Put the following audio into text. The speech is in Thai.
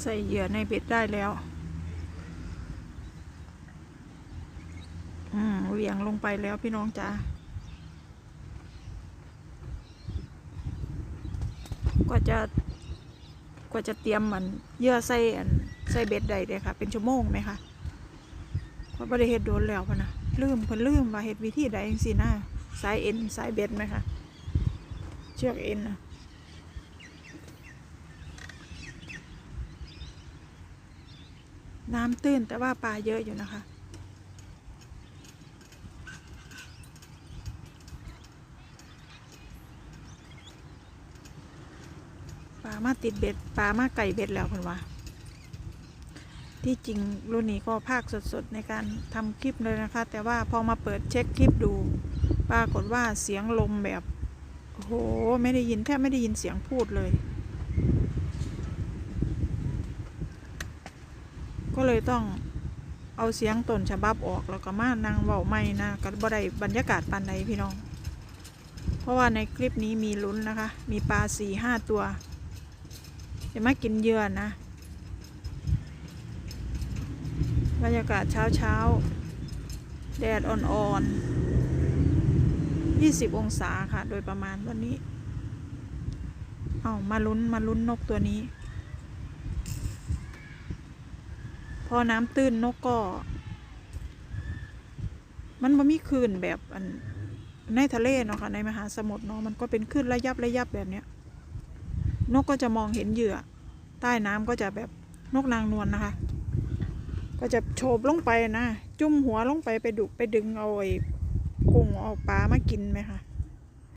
ใส่เหยื่อในเบ็ดได้แล้ว อืมเหวี่ยงลงไปแล้วพี่น้องจ๋ากว่าจะกว่าจะเตรียมมันเหยื่อใส่อันใส่เบ็ดได้เลยค่ะ เป็นชั่วโมงไหมคะเพราะบ่ได้เฮ็ดโดนแล้วพะนะลืมเพิ่นลืมว่าเฮ็ดวิธีใดจังซี่นะสายเอ็นสายเบ็ดไหมคะเชือกเอ็นนะ น้ำตื้นแต่ว่าปลาเยอะอยู่นะคะ ปลามาติดเบ็ดปลามาไก่เบ็ดแล้วคุณว่า ที่จริงรุ่นนี้ก็ภาคสดๆในการทำคลิปเลยนะคะ แต่ว่าพอมาเปิดเช็คคลิปดู ปรากฏว่าเสียงลมแบบ โอ้โห ไม่ได้ยินแทบไม่ได้ยินเสียงพูดเลย ก็เลยต้องเอาเสียงต้นฉบับออกแล้วก็มานั่งเว้าไม่นะก็บ่ได้บรรยากาศปานใดพี่น้อง เพราะว่าในคลิปนี้มีลุ้นนะคะ มีปลาสี่ห้าตัวจะมากินเยื่อนะบรรยากาศเช้าเช้าแดดอ่อนๆ 20 องศาค่ะ โดยประมาณวันนี้ เอามาลุ้นมาลุ้นนกตัวนี้ พอน้ำตื้นนกก็ มันบ่มีคลื่นแบบอันในทะเลเนาะค่ะในมหาสมุทรเนาะมันก็เป็นคลื่นระยับระยับแบบเนี้ย นกก็จะมองเห็นเหยื่อ ใต้น้ำก็จะแบบนกนางนวลนะคะ ก็จะโฉบลงไปนะ จุ่มหัวลงไปไปดุไปดึงเอาไอ้กุ้งเอาปลามากินไหมคะ